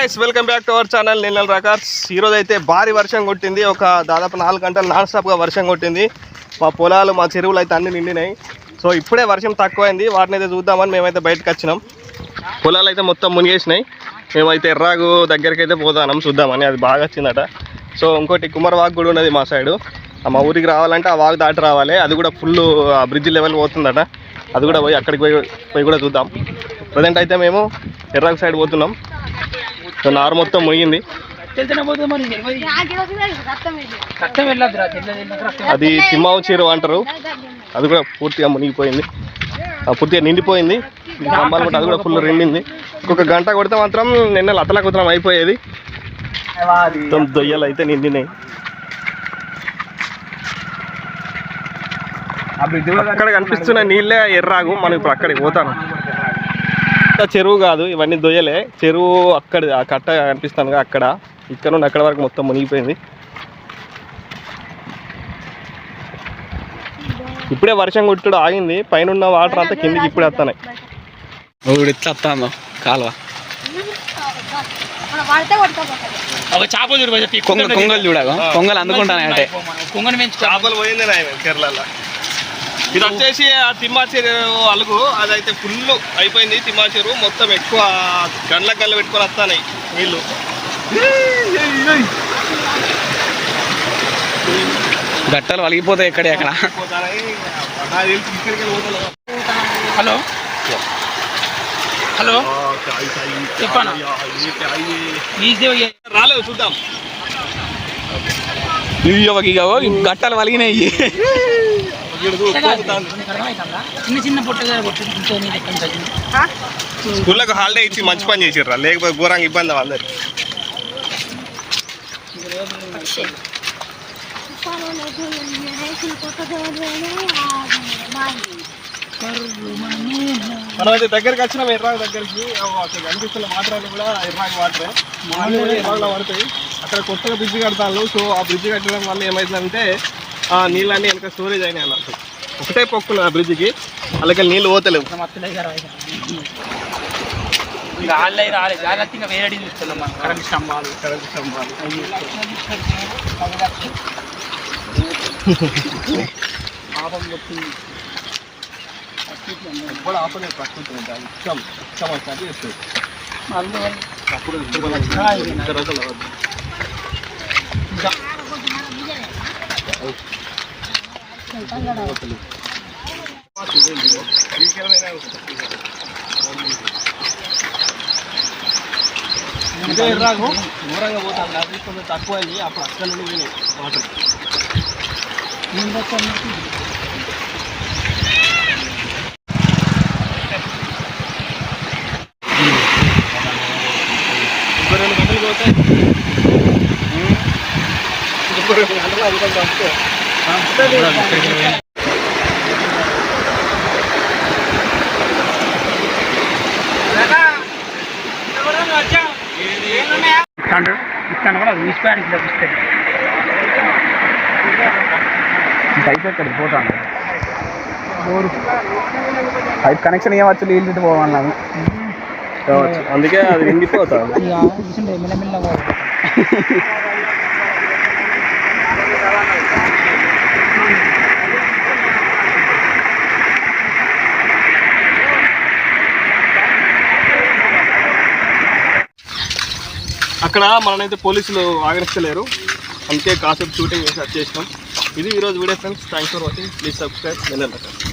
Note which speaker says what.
Speaker 1: Hello guys welcome back to our channel Nennel రకార్స్ ఈరోజు అయితే భారీ వర్షం కొట్టింది. ఒక దాదాపు నాలుగు గంటలు నాన్ స్టాప్గా వర్షం కొట్టింది. మా పొలాలు మా చెరువులు అయితే అన్ని నిండినాయి. సో ఇప్పుడే వర్షం తక్కువైంది. వాటిని అయితే చూద్దామని మేమైతే బయటకు వచ్చినాం. పొలాలు అయితే మొత్తం మునిగేసినాయి. మేమైతే ఎర్రాగు దగ్గరికి అయితే పోతాం చూద్దామని. అది బాగా వచ్చిందట. సో ఇంకోటి కుమార్ వాగు కూడా ఉన్నది మా సైడు. మా ఊరికి రావాలంటే ఆ వాగు దాటి రావాలి. అది కూడా ఫుల్ ఆ బ్రిడ్జ్ లెవెల్ పోతుందట. అది కూడా పోయి అక్కడికి పోయి పోయి కూడా చూద్దాం. ప్రజెంట్ అయితే మేము ఎర్రాగు సైడ్ పోతున్నాం. సో నారు మొత్తం మునిగింది.
Speaker 2: రక్తం
Speaker 1: అది తిమ్మావు చీరు అంటారు. అది కూడా పూర్తిగా మునిగిపోయింది. ఆ పూర్తిగా నిండిపోయింది. కూడా అది కూడా ఫుల్ రెండింది ఇంకొక గంట కొడితే మాత్రం నిన్న లతల కుతలం అయిపోయేది. మొత్తం దొయ్యలు అయితే నిండినాయి. అక్కడ కనిపిస్తున్న నీళ్ళే ఎర్రాగు. మనం ఇప్పుడు అక్కడికి పోతాను. ఇంకా చెరువు కాదు ఇవన్నీ దొయ్యలే. చెరువు అక్కడ ఆ కట్ట కనిపిస్తాను అక్కడ. ఇక్కడ నుండి అక్కడ వరకు మొత్తం మునిగిపోయింది. ఇప్పుడే వర్షం కొట్టుడు ఆగింది. పైన ఉన్న వాటర్ అంతా కిందికి ఇప్పుడే వస్తున్నాయి
Speaker 3: ఎట్లా వస్తాను కాలువ?
Speaker 2: ఒక చేప చూడు
Speaker 3: కొంగ కొంగలు చూడగా కొంగలు అందుకుంటాను అంటే.
Speaker 2: కొంగని పెంచుకో
Speaker 1: చేపలు పోయింది నాయన కేరళలో. ఇది వచ్చేసి ఆ తిమ్మా చెరువు అలుగు అదైతే ఫుల్ అయిపోయింది తిమ్మా చెరువు మొత్తం ఎక్కువ గండ్ల గల్ల పెట్టుకొని వస్తున్నాయి నీళ్ళు
Speaker 3: గట్టలు వలిగిపోతాయి ఎక్కడే అక్కడ.
Speaker 2: హలో హలో చెప్పనా?
Speaker 1: రాలేదు చూద్దాం
Speaker 3: ఈ గట్టలు వలిగినాయి
Speaker 1: ఇక్కడ.
Speaker 2: చిన్న చిన్న పొట్టగా కొట్టు ఎక్కడ తగ్గింది
Speaker 1: స్కూళ్ళకు హాలిడే ఇచ్చి మంచి పని చేసిర్రా లేకపోతే ఘోరంగా ఇబ్బంది అందరు మనం అయితే దగ్గరికి వచ్చినాం ఎర్రాగు దగ్గరికి. ఓ, అక్కడ కనిపిస్తున్న వాటర్ కూడా ఎర్రాగు వాటరే మామూలు కూడా ఎర్రాగులో పడతాయి. అక్కడ కొత్తగా బ్రిడ్జ్ కడతాను సో ఆ బ్రిడ్జ్ కట్టడం వల్ల ఏమైందంటే ఆ నీళ్ళన్నీ వెనక స్టోరేజ్ అయినాయి అన్నట్టు ఒకటే పొక్కులు ఆ బ్రిడ్జ్కి అలాగే నీళ్ళు పోతలేవు.
Speaker 2: ఇంకా వేరే చూస్తున్నాం మనం. కరెంట్ స్తంభాలు
Speaker 1: కరెంట్ స్తంభాలు.
Speaker 2: పాపం
Speaker 1: ప్రకృతి ఇష్టం ఇష్టం వచ్చినట్టు చేస్తుంది
Speaker 2: మళ్ళీ
Speaker 1: అప్పుడు అవ్వదు. ఇదే ఎర్రాగు దూరంగా పోతాను అది కొంచెం తక్కువ అయింది అప్పుడు అక్కడ నుండి పోయినాయి వాటర్ ఇంకో రెండు గంటలు పోతే ఇంకో రెండు గంటలు అది
Speaker 2: ఇస్తాడు ఇస్తాను కూడా లభిస్తుంది
Speaker 3: పైప్ ఎక్కడికి పోతాను పైప్ కనెక్షన్ ఇవ్వచ్చు నీళ్ళు పోవాలి
Speaker 1: కావచ్చు అందుకే అది నిండిపోతాను అక్కడ మననైతే పోలీసులు ఆగరిస్తలేరు. అందుకే కాసేపు షూటింగ్ చేసి వచ్చేసినాం ఇది ఈరోజు video friends thanks for watching please subscribe వెళ్ళండి